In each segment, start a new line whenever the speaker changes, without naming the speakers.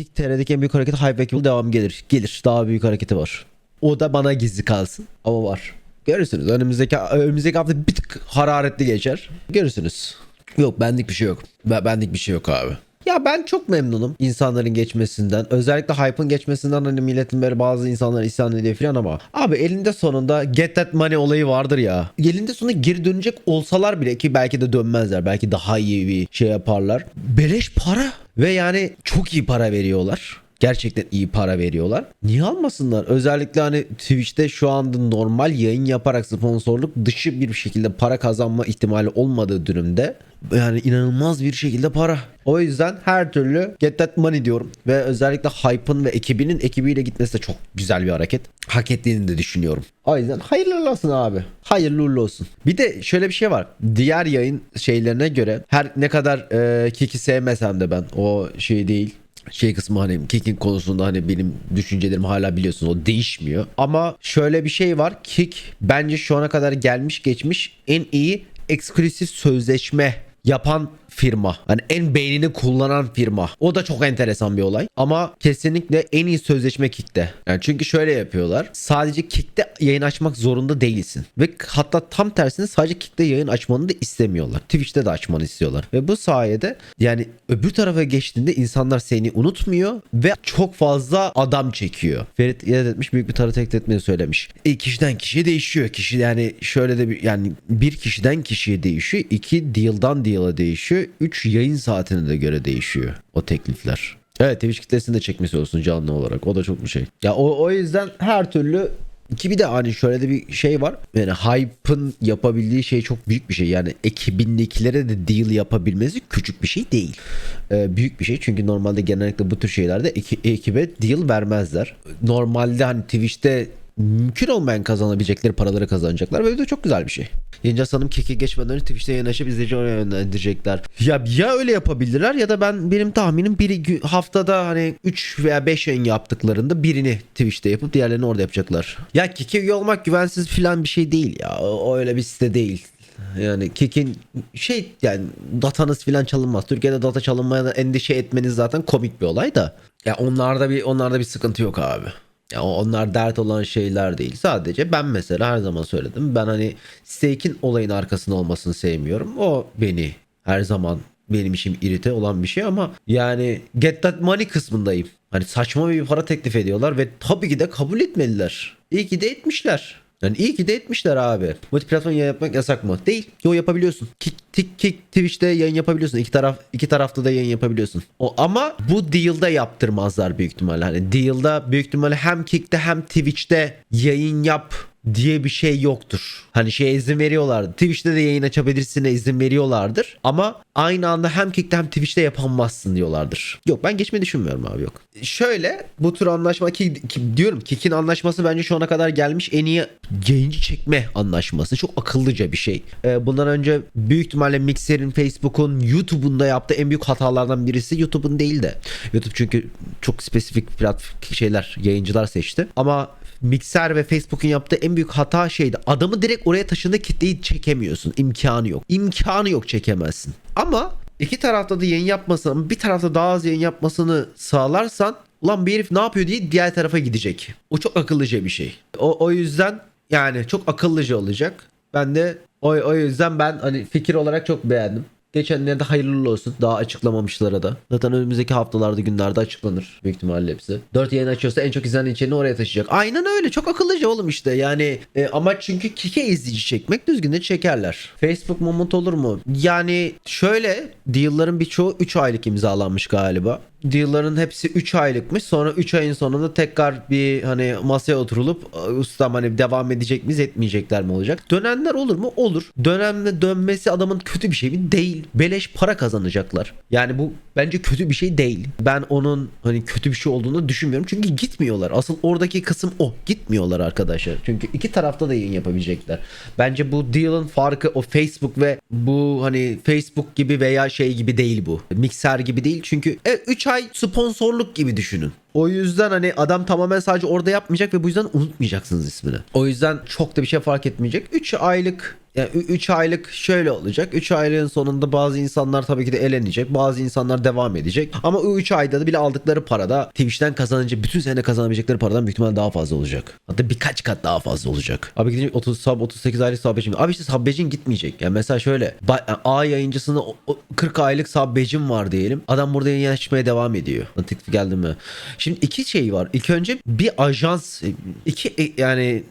Kick TR'deki en büyük hareketi Hype ve Kill devam gelir. Gelir. Daha büyük hareketi var. O da bana gizli kalsın. Ama var. Görürsünüz. Önümüzdeki önümüzdeki hafta bir tık hararetli geçer. Görürsünüz. Yok benlik bir şey yok. Ben, benlik bir şey yok abi. Ya ben çok memnunum insanların geçmesinden. Özellikle hype'ın geçmesinden hani milletin böyle bazı insanlar isyan ediyor falan ama abi elinde sonunda get that money olayı vardır ya. Elinde sonunda geri dönecek olsalar bile ki belki de dönmezler. Belki daha iyi bir şey yaparlar. Beleş para ve yani çok iyi para veriyorlar. Gerçekten iyi para veriyorlar. Niye almasınlar? Özellikle hani Twitch'te şu anda normal yayın yaparak sponsorluk dışı bir şekilde para kazanma ihtimali olmadığı durumda yani inanılmaz bir şekilde para. O yüzden her türlü get that money diyorum. Ve özellikle Hype'ın ve ekibinin ekibiyle gitmesi de çok güzel bir hareket. Hak ettiğini de düşünüyorum. O yüzden hayırlı olsun abi. Hayırlı uğurlu olsun. Bir de şöyle bir şey var. Diğer yayın şeylerine göre her ne kadar e, Kiki sevmesem de ben o şey değil şey kısmı hani Kick'in konusunda hani benim düşüncelerim hala biliyorsunuz o değişmiyor. Ama şöyle bir şey var. Kick bence şu ana kadar gelmiş geçmiş en iyi eksklusif sözleşme yapan firma. Hani en beynini kullanan firma. O da çok enteresan bir olay. Ama kesinlikle en iyi sözleşme Kick'te. Yani çünkü şöyle yapıyorlar. Sadece Kick'te yayın açmak zorunda değilsin. Ve hatta tam tersine sadece Kick'te yayın açmanı da istemiyorlar. Twitch'te de açmanı istiyorlar. Ve bu sayede yani öbür tarafa geçtiğinde insanlar seni unutmuyor ve çok fazla adam çekiyor. Ferit iade etmiş büyük bir tarı tehdit etmeyi söylemiş. E, kişiden kişiye değişiyor. Kişi yani şöyle de bir yani bir kişiden kişiye değişiyor. iki deal'dan deal'a değişiyor. 3 yayın saatine de göre değişiyor o teklifler. Evet Twitch kitlesini de çekmesi olsun canlı olarak. O da çok bir şey. Ya o, o yüzden her türlü ki bir de hani şöyle de bir şey var. Yani Hype'ın yapabildiği şey çok büyük bir şey. Yani ekibindekilere de deal yapabilmesi küçük bir şey değil. Ee, büyük bir şey. Çünkü normalde genellikle bu tür şeylerde eki- ekibe deal vermezler. Normalde hani Twitch'te mümkün olmayan kazanabilecekleri paraları kazanacaklar ve bu da çok güzel bir şey. Yayıncı Hanım keki geçmeden önce Twitch'te yayın izleyici oraya yönlendirecekler. Ya ya öyle yapabilirler ya da ben benim tahminim biri haftada hani 3 veya 5 yayın yaptıklarında birini Twitch'te yapıp diğerlerini orada yapacaklar. Ya keki üye olmak güvensiz falan bir şey değil ya. O, öyle bir site değil. Yani Kik'in şey yani datanız filan çalınmaz. Türkiye'de data çalınmaya endişe etmeniz zaten komik bir olay da. Ya onlarda bir onlarda bir sıkıntı yok abi. Ya onlar dert olan şeyler değil. Sadece ben mesela her zaman söyledim. Ben hani Stake'in olayın arkasında olmasını sevmiyorum. O beni her zaman benim işim irite olan bir şey ama yani get that money kısmındayım. Hani saçma bir para teklif ediyorlar ve tabii ki de kabul etmeliler. İyi ki de etmişler. Yani iyi ki de etmişler abi. Multiplatform yayın yapmak yasak mı? Değil. Yo yapabiliyorsun. Kick, kick, kick Twitch'te yayın yapabiliyorsun. İki taraf iki tarafta da yayın yapabiliyorsun. O ama bu deal'da yaptırmazlar büyük ihtimalle. Hani deal'da büyük ihtimalle hem Kick'te hem Twitch'te yayın yap diye bir şey yoktur. Hani şeye izin veriyorlardı. Twitch'te de yayın açabilirsin izin veriyorlardır. Ama aynı anda hem Kick'te hem Twitch'te yapamazsın diyorlardır. Yok ben geçmeyi düşünmüyorum abi yok. Şöyle bu tür anlaşma ki, ki- diyorum Kick'in anlaşması bence şu ana kadar gelmiş en iyi yayıncı çekme anlaşması. Çok akıllıca bir şey. Ee, bundan önce büyük ihtimalle Mixer'in, Facebook'un, YouTube'un da yaptığı en büyük hatalardan birisi YouTube'un değil de. YouTube çünkü çok spesifik platform şeyler, yayıncılar seçti. Ama Mixer ve Facebook'un yaptığı en büyük hata şeydi. Adamı direkt oraya taşında kitleyi çekemiyorsun. İmkanı yok. İmkanı yok çekemezsin. Ama iki tarafta da yayın yapmasını, bir tarafta daha az yayın yapmasını sağlarsan ulan bir herif ne yapıyor diye diğer tarafa gidecek. O çok akıllıca bir şey. O, o yüzden yani çok akıllıca olacak. Ben de o, o yüzden ben hani fikir olarak çok beğendim. Geçenlerde hayırlı olsun. Daha açıklamamışlara da. Zaten önümüzdeki haftalarda günlerde açıklanır. Büyük ihtimalle hepsi. 4 yayın açıyorsa en çok izlenen içeriğini oraya taşıyacak. Aynen öyle. Çok akıllıca oğlum işte. Yani e, amaç çünkü kike izleyici çekmek. Düzgün de çekerler. Facebook moment olur mu? Yani şöyle deal'ların birçoğu 3 aylık imzalanmış galiba. Deal'ların hepsi 3 aylıkmış. Sonra 3 ayın sonunda tekrar bir hani masaya oturulup ustam hani devam edecek miyiz etmeyecekler mi olacak? Dönenler olur mu? Olur. Dönemle dönmesi adamın kötü bir şey mi? Değil. Beleş para kazanacaklar. Yani bu bence kötü bir şey değil. Ben onun hani kötü bir şey olduğunu düşünmüyorum. Çünkü gitmiyorlar. Asıl oradaki kısım o. Gitmiyorlar arkadaşlar. Çünkü iki tarafta da yayın yapabilecekler. Bence bu deal'ın farkı o Facebook ve bu hani Facebook gibi veya şey gibi değil bu. Mixer gibi değil. Çünkü 3 ay sponsorluk gibi düşünün. O yüzden hani adam tamamen sadece orada yapmayacak ve bu yüzden unutmayacaksınız ismini. O yüzden çok da bir şey fark etmeyecek. 3 aylık Yani 3 aylık şöyle olacak. 3 aylığın sonunda bazı insanlar tabii ki de elenecek. Bazı insanlar devam edecek. Ama o 3 ayda da bile aldıkları parada Twitch'ten kazanınca bütün sene kazanabilecekleri paradan büyük ihtimalle daha fazla olacak. Hatta birkaç kat daha fazla olacak. Abi gidince 30 sub 38 aylık subbecim. Abi işte subbecin gitmeyecek. Yani mesela şöyle A yayıncısında o- o 40 aylık subbecim var diyelim. Adam burada yayın açmaya devam ediyor. Teklif geldi mi? Şimdi iki şey var. İlk önce bir ajans iki e, yani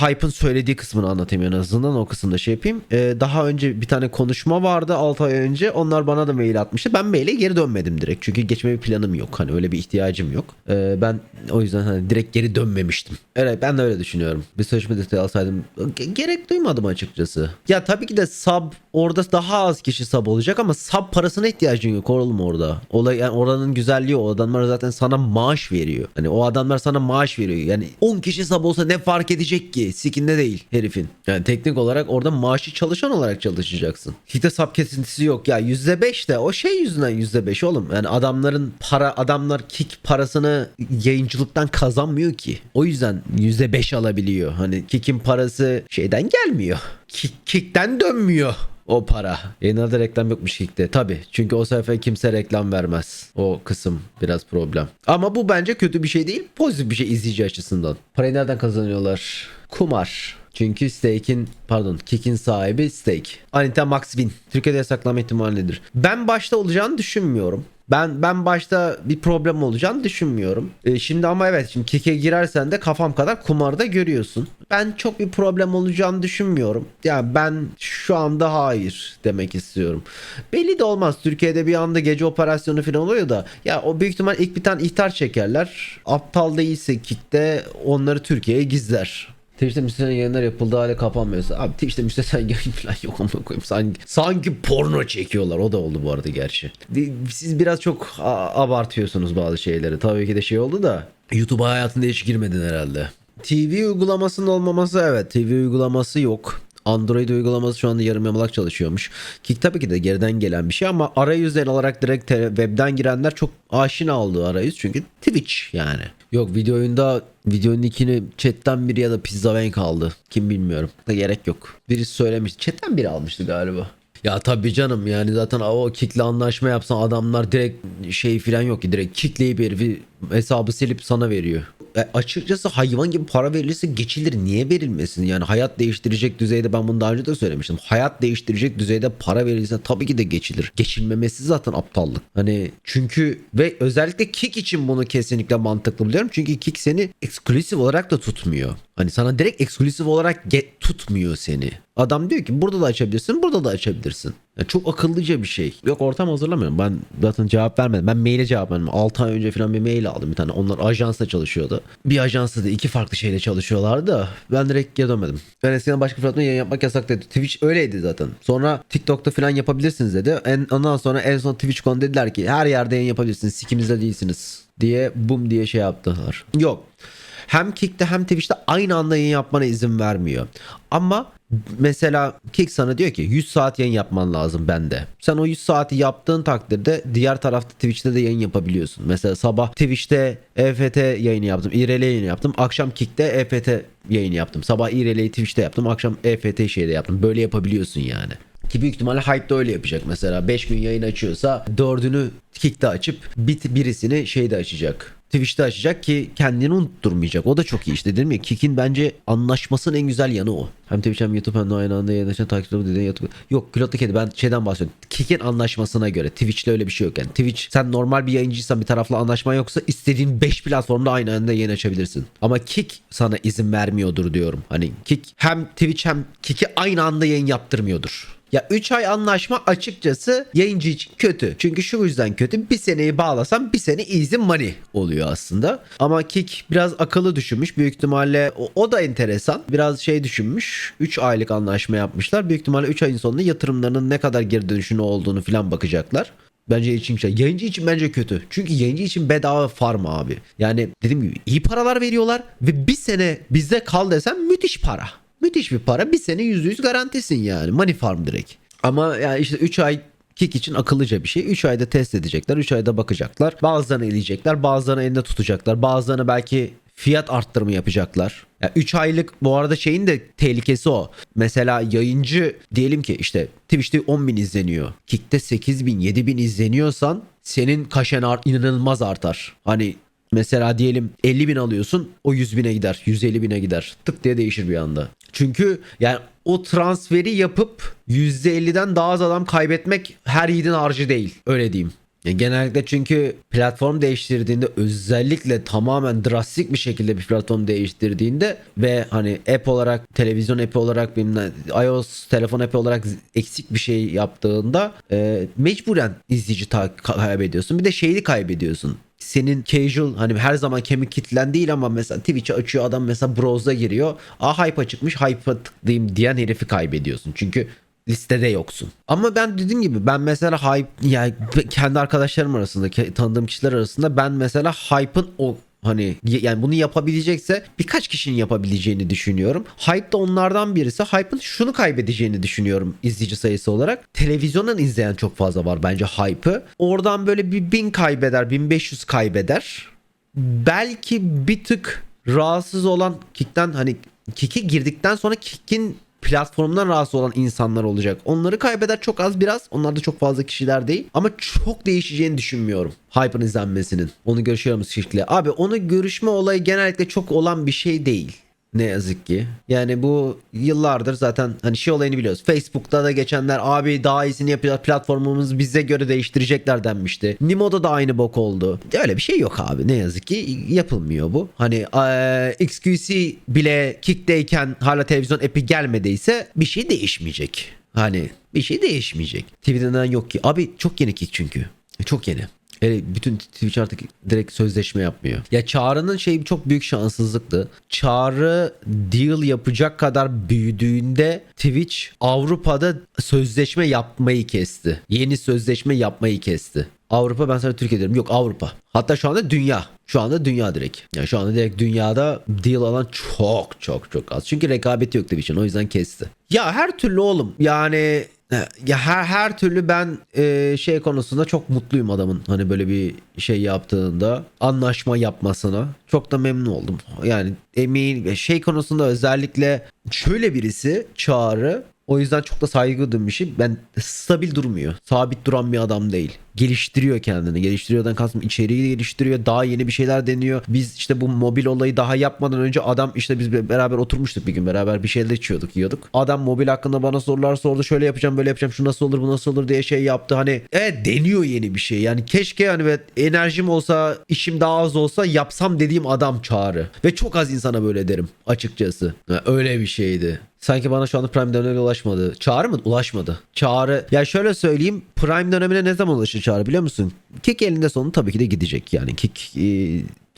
Hype'ın söylediği kısmını anlatayım en azından o kısımda şey yapayım. Ee, daha önce bir tane konuşma vardı 6 ay önce. Onlar bana da mail atmıştı. Ben maile geri dönmedim direkt. Çünkü geçme bir planım yok. Hani öyle bir ihtiyacım yok. Ee, ben o yüzden hani direkt geri dönmemiştim. Evet ben de öyle düşünüyorum. Bir sözleşme desteği alsaydım ge- gerek duymadım açıkçası. Ya tabii ki de sub orada daha az kişi sub olacak ama sub parasına ihtiyacın yok oğlum orada. Olay yani oranın güzelliği o adamlar zaten sana maaş veriyor. Hani o adamlar sana maaş veriyor. Yani 10 kişi sub olsa ne fark edecek ki? Sikinde değil herifin. Yani teknik olarak orada maaşı çalışan olarak çalışacaksın. Hiç de sub kesintisi yok. Ya %5 de o şey yüzünden %5 oğlum. Yani adamların para adamlar kick parasını yayıncılıktan kazanmıyor ki. O yüzden %5 alabiliyor. Hani kick'in parası şeyden gelmiyor. Kick, kick'ten dönmüyor o para. Yayınlarda reklam yokmuş Kick'te. Tabii. Çünkü o sayfaya kimse reklam vermez. O kısım biraz problem. Ama bu bence kötü bir şey değil. Pozitif bir şey izleyici açısından. Parayı nereden kazanıyorlar? Kumar. Çünkü Stake'in pardon Kick'in sahibi Stake. Anita Max Win. Türkiye'de yasaklama ihtimali nedir? Ben başta olacağını düşünmüyorum. Ben ben başta bir problem olacağını düşünmüyorum. E, şimdi ama evet şimdi Kick'e girersen de kafam kadar kumarda görüyorsun. Ben çok bir problem olacağını düşünmüyorum. Yani ben şu anda hayır demek istiyorum. Belli de olmaz. Türkiye'de bir anda gece operasyonu falan oluyor da ya o büyük ihtimal ilk bir tane ihtar çekerler. Aptal değilse Kick'te onları Türkiye'ye gizler. Twitch'te müstesna yayınlar yapıldığı hale kapanmıyorsa. Abi Twitch'te müstesna yayın falan yok ama koyayım. Sanki, sanki porno çekiyorlar. O da oldu bu arada gerçi. Siz biraz çok abartıyorsunuz bazı şeyleri. Tabii ki de şey oldu da. YouTube'a hayatında hiç girmedin herhalde. TV uygulamasının olmaması evet. TV uygulaması yok. Android uygulaması şu anda yarım yamalak çalışıyormuş. Kick tabii ki de geriden gelen bir şey ama arayüzler olarak direkt webden girenler çok aşina olduğu arayüz çünkü Twitch yani. Yok video oyunda videonun ikini chatten biri ya da Pizzavenk aldı. Kim bilmiyorum. Da gerek yok. Birisi söylemiş. Chatten biri almıştı galiba. Ya tabii canım yani zaten o kickle anlaşma yapsan adamlar direkt şey falan yok ki direkt kickleyip herifi hesabı silip sana veriyor. Açıkçası hayvan gibi para verilirse geçilir. Niye verilmesin? Yani hayat değiştirecek düzeyde ben bunu daha önce de söylemiştim. Hayat değiştirecek düzeyde para verilirse tabii ki de geçilir. Geçilmemesi zaten aptallık. Hani çünkü ve özellikle kick için bunu kesinlikle mantıklı buluyorum. Çünkü kick seni eksklusif olarak da tutmuyor. Hani sana direkt eksklusif olarak ge- tutmuyor seni. Adam diyor ki burada da açabilirsin, burada da açabilirsin. Ya çok akıllıca bir şey. Yok ortam hazırlamıyorum. Ben zaten cevap vermedim. Ben maile cevap vermedim. 6 ay önce falan bir mail aldım bir tane. Onlar ajansla çalışıyordu. Bir ajansta da iki farklı şeyle çalışıyorlardı ben direkt geri dönmedim. Ben eskiden başka platformda yayın yapmak yasak dedi. Twitch öyleydi zaten. Sonra TikTok'ta falan yapabilirsiniz dedi. En, ondan sonra en son TwitchCon dediler ki her yerde yayın yapabilirsiniz. Sikimizde değilsiniz diye bum diye şey yaptılar. Yok hem Kick'te hem Twitch'te aynı anda yayın yapmana izin vermiyor. Ama mesela Kick sana diyor ki 100 saat yayın yapman lazım bende. Sen o 100 saati yaptığın takdirde diğer tarafta Twitch'te de yayın yapabiliyorsun. Mesela sabah Twitch'te EFT yayını yaptım. IRL yayını yaptım. Akşam Kick'te EFT yayını yaptım. Sabah IRL'yi Twitch'te yaptım. Akşam EFT şeyde yaptım. Böyle yapabiliyorsun yani. Ki büyük ihtimalle Hype de öyle yapacak mesela. 5 gün yayın açıyorsa 4'ünü Kick'te açıp bir, birisini şeyde açacak. Twitch'te açacak ki kendini unutturmayacak. O da çok iyi işte dedim ya. Kick'in bence anlaşmasının en güzel yanı o. Hem Twitch hem YouTube hem de aynı anda yayınlaşan takipçileri dediğin YouTube. Yok Külotlu Kedi ben şeyden bahsediyorum. Kick'in anlaşmasına göre. Twitch'te öyle bir şey yok yani. Twitch sen normal bir yayıncıysan bir tarafla anlaşma yoksa istediğin 5 platformda aynı anda yayın açabilirsin. Ama Kick sana izin vermiyordur diyorum. Hani Kick hem Twitch hem Kick'i aynı anda yayın yaptırmıyordur. Ya 3 ay anlaşma açıkçası yayıncı için kötü. Çünkü şu yüzden kötü. Bir seneyi bağlasam bir sene easy money oluyor aslında. Ama Kick biraz akıllı düşünmüş. Büyük ihtimalle o, o da enteresan. Biraz şey düşünmüş. 3 aylık anlaşma yapmışlar. Büyük ihtimalle 3 ayın sonunda yatırımlarının ne kadar geri dönüşünü olduğunu falan bakacaklar. Bence için şey. Yayıncı için bence kötü. Çünkü yayıncı için bedava farm abi. Yani dediğim gibi iyi paralar veriyorlar ve bir sene bizde kal desem müthiş para. Müthiş bir para. Bir sene %100 garantisin yani. Money farm direkt. Ama yani işte 3 ay Kick için akıllıca bir şey. 3 ayda test edecekler. 3 ayda bakacaklar. Bazılarını eleyecekler. Bazılarını elinde tutacaklar. Bazılarını belki fiyat arttırımı yapacaklar. Ya 3 aylık bu arada şeyin de tehlikesi o. Mesela yayıncı diyelim ki işte Twitch'te 10 bin izleniyor. Kick'te 8 bin 7 bin izleniyorsan senin kaşen art, inanılmaz artar. Hani Mesela diyelim 50 bin alıyorsun o 100 bine gider 150 bine gider tık diye değişir bir anda. Çünkü yani o transferi yapıp %50'den daha az adam kaybetmek her yiğidin harcı değil öyle diyeyim. Yani genellikle çünkü platform değiştirdiğinde özellikle tamamen drastik bir şekilde bir platform değiştirdiğinde ve hani app olarak televizyon app olarak bilmem iOS telefon app olarak eksik bir şey yaptığında e, mecburen izleyici kaybediyorsun. Bir de şeyi kaybediyorsun senin casual hani her zaman kemik kitlen değil ama mesela Twitch'i açıyor adam mesela browse'a giriyor. Aa hype'a çıkmış hype'a tıklayayım diyen herifi kaybediyorsun. Çünkü listede yoksun. Ama ben dediğim gibi ben mesela hype yani kendi arkadaşlarım arasında tanıdığım kişiler arasında ben mesela hype'ın o Hani yani bunu yapabilecekse birkaç kişinin yapabileceğini düşünüyorum. Hype da onlardan birisi. Hype'ın şunu kaybedeceğini düşünüyorum izleyici sayısı olarak. Televizyondan izleyen çok fazla var bence Hype'ı. Oradan böyle bir 1000 kaybeder, 1500 kaybeder. Belki bir tık rahatsız olan Kick'ten hani Kick'e girdikten sonra Kick'in platformdan rahatsız olan insanlar olacak. Onları kaybeder çok az biraz. Onlar da çok fazla kişiler değil. Ama çok değişeceğini düşünmüyorum. Hype'ın izlenmesinin. Onu görüşüyoruz şirkle. Abi onu görüşme olayı genellikle çok olan bir şey değil. Ne yazık ki. Yani bu yıllardır zaten hani şey olayını biliyoruz. Facebook'ta da geçenler abi daha iyisini yapıyorlar platformumuz bize göre değiştirecekler denmişti. Nimo'da da aynı bok oldu. Öyle bir şey yok abi ne yazık ki yapılmıyor bu. Hani eee, XQC bile Kick'teyken hala televizyon app'i gelmediyse bir şey değişmeyecek. Hani bir şey değişmeyecek. TV'den yok ki. Abi çok yeni Kick çünkü. Çok yeni. Evet, bütün Twitch artık direkt sözleşme yapmıyor. Ya Çağrı'nın şeyi çok büyük şanssızlıktı. Çağrı deal yapacak kadar büyüdüğünde Twitch Avrupa'da sözleşme yapmayı kesti. Yeni sözleşme yapmayı kesti. Avrupa ben sana Türkiye diyorum. Yok Avrupa. Hatta şu anda dünya. Şu anda dünya direkt. Yani şu anda direkt dünyada deal alan çok çok çok az. Çünkü rekabeti yok Twitch'in o yüzden kesti. Ya her türlü oğlum yani ya her her türlü ben e, şey konusunda çok mutluyum adamın hani böyle bir şey yaptığında anlaşma yapmasına çok da memnun oldum. Yani emin şey konusunda özellikle şöyle birisi Çağrı o yüzden çok da saygı duyduğum bir şey. Ben stabil durmuyor. Sabit duran bir adam değil. Geliştiriyor kendini. Geliştiriyordan kastım içeriği geliştiriyor. Daha yeni bir şeyler deniyor. Biz işte bu mobil olayı daha yapmadan önce adam işte biz beraber oturmuştuk bir gün. Beraber bir şeyler içiyorduk, yiyorduk. Adam mobil hakkında bana sorular sordu. Şöyle yapacağım, böyle yapacağım. Şu nasıl olur, bu nasıl olur diye şey yaptı. Hani evet deniyor yeni bir şey. Yani keşke hani enerjim olsa, işim daha az olsa yapsam dediğim adam çağrı. Ve çok az insana böyle derim açıkçası. Ha, öyle bir şeydi. Sanki bana şu anda Prime dönemine ulaşmadı. Çağrı mı? Ulaşmadı. Çağrı. Ya şöyle söyleyeyim. Prime dönemine ne zaman ulaşır Çağrı biliyor musun? Kick elinde sonu tabii ki de gidecek. Yani Kick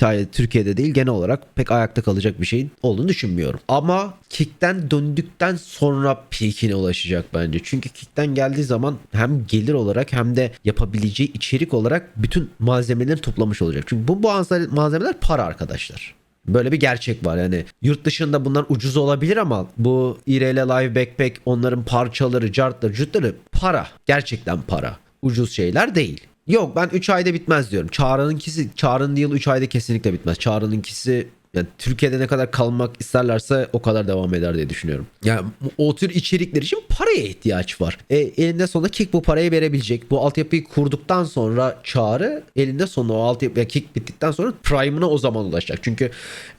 e, Türkiye'de değil genel olarak pek ayakta kalacak bir şeyin olduğunu düşünmüyorum. Ama Kick'ten döndükten sonra peakine ulaşacak bence. Çünkü Kick'ten geldiği zaman hem gelir olarak hem de yapabileceği içerik olarak bütün malzemeleri toplamış olacak. Çünkü bu, bu malzemeler para arkadaşlar. Böyle bir gerçek var yani yurt dışında bunlar ucuz olabilir ama bu IRL Live Backpack onların parçaları, cartları, cütleri para. Gerçekten para. Ucuz şeyler değil. Yok ben 3 ayda bitmez diyorum. Çağrı'nınkisi, Çağrı'nın yıl 3 ayda kesinlikle bitmez. Çağrı'nınkisi yani Türkiye'de ne kadar kalmak isterlerse o kadar devam eder diye düşünüyorum. Yani o tür içerikler için paraya ihtiyaç var. E, elinde sonunda Kick bu parayı verebilecek. Bu altyapıyı kurduktan sonra çağrı elinde sonunda o altyapı yani Kick bittikten sonra Prime'ına o zaman ulaşacak. Çünkü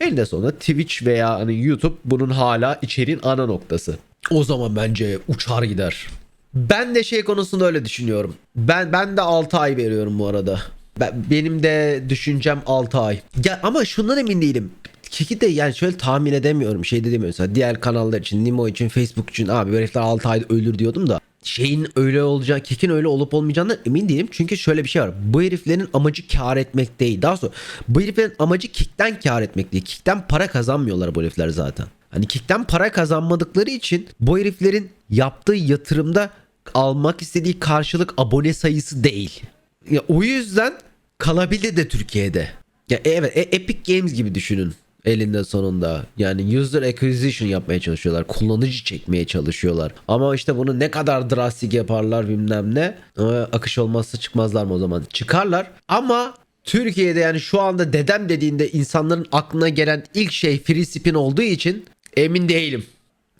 elinde sonunda Twitch veya hani YouTube bunun hala içeriğin ana noktası. O zaman bence uçar gider. Ben de şey konusunda öyle düşünüyorum. Ben ben de 6 ay veriyorum bu arada. Ben, benim de düşüncem 6 ay. Ya ama şundan emin değilim. Kiki de yani şöyle tahmin edemiyorum. Şey de demiyorum. Mesela diğer kanallar için, Nimo için, Facebook için abi böyle herifler 6 ayda ölür diyordum da. Şeyin öyle olacağı, Kik'in öyle olup olmayacağından emin değilim. Çünkü şöyle bir şey var. Bu heriflerin amacı kar etmek değil. Daha sonra bu heriflerin amacı Kik'ten kar etmek değil. Kik'ten para kazanmıyorlar bu herifler zaten. Hani Kik'ten para kazanmadıkları için bu heriflerin yaptığı yatırımda almak istediği karşılık abone sayısı değil. Ya o yüzden kalabilir de Türkiye'de. Ya evet e- Epic Games gibi düşünün elinde sonunda. Yani user acquisition yapmaya çalışıyorlar. Kullanıcı çekmeye çalışıyorlar. Ama işte bunu ne kadar drastik yaparlar bilmem ne. Ee, akış olmazsa çıkmazlar mı o zaman? Çıkarlar ama Türkiye'de yani şu anda dedem dediğinde insanların aklına gelen ilk şey free spin olduğu için emin değilim.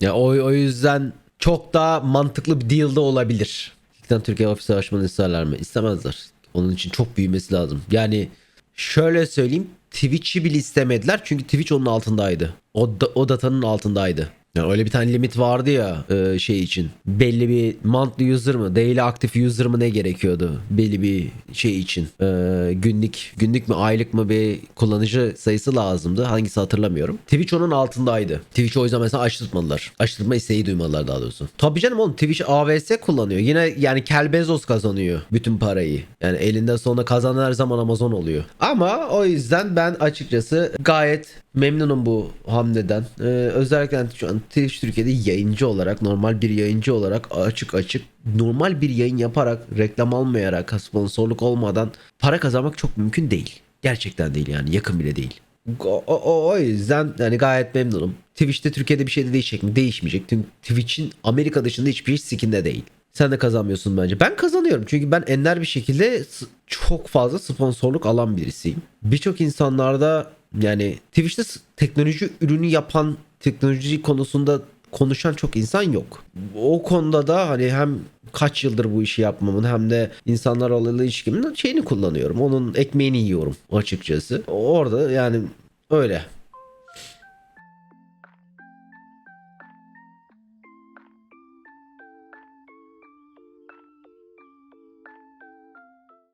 Ya o, o yüzden çok daha mantıklı bir deal de olabilir. Gerçekten Türkiye ofisi açmanı isterler mi? İstemezler. Onun için çok büyümesi lazım. Yani şöyle söyleyeyim Twitch'i bile istemediler çünkü Twitch onun altındaydı. O, da, o datanın altındaydı. Yani öyle bir tane limit vardı ya e, şey için. Belli bir monthly user mı, daily active user mı ne gerekiyordu? Belli bir şey için. E, günlük günlük mü, aylık mı bir kullanıcı sayısı lazımdı. Hangisi hatırlamıyorum. Twitch onun altındaydı. Twitch o yüzden mesela açtırtmadılar. Açtırtma isteği duymadılar daha doğrusu. Tabii canım oğlum Twitch AWS kullanıyor. Yine yani Kel Bezos kazanıyor bütün parayı. Yani elinden sonunda kazanan her zaman Amazon oluyor. Ama o yüzden ben açıkçası gayet memnunum bu hamleden. Ee, özellikle şu an Twitch Türkiye'de yayıncı olarak normal bir yayıncı olarak açık açık normal bir yayın yaparak reklam almayarak sponsorluk olmadan para kazanmak çok mümkün değil. Gerçekten değil yani yakın bile değil. O, o, o yüzden yani gayet memnunum. Twitch'te Türkiye'de bir şey de değişecek mi? Değişmeyecek. Çünkü Twitch'in Amerika dışında hiçbir şey sikinde değil. Sen de kazanmıyorsun bence. Ben kazanıyorum çünkü ben ender bir şekilde çok fazla sponsorluk alan birisiyim. Birçok insanlarda yani Twitch'te teknoloji ürünü yapan teknoloji konusunda konuşan çok insan yok. O konuda da hani hem kaç yıldır bu işi yapmamın hem de insanlar olan ilişkimin şeyini kullanıyorum. Onun ekmeğini yiyorum açıkçası. Orada yani öyle.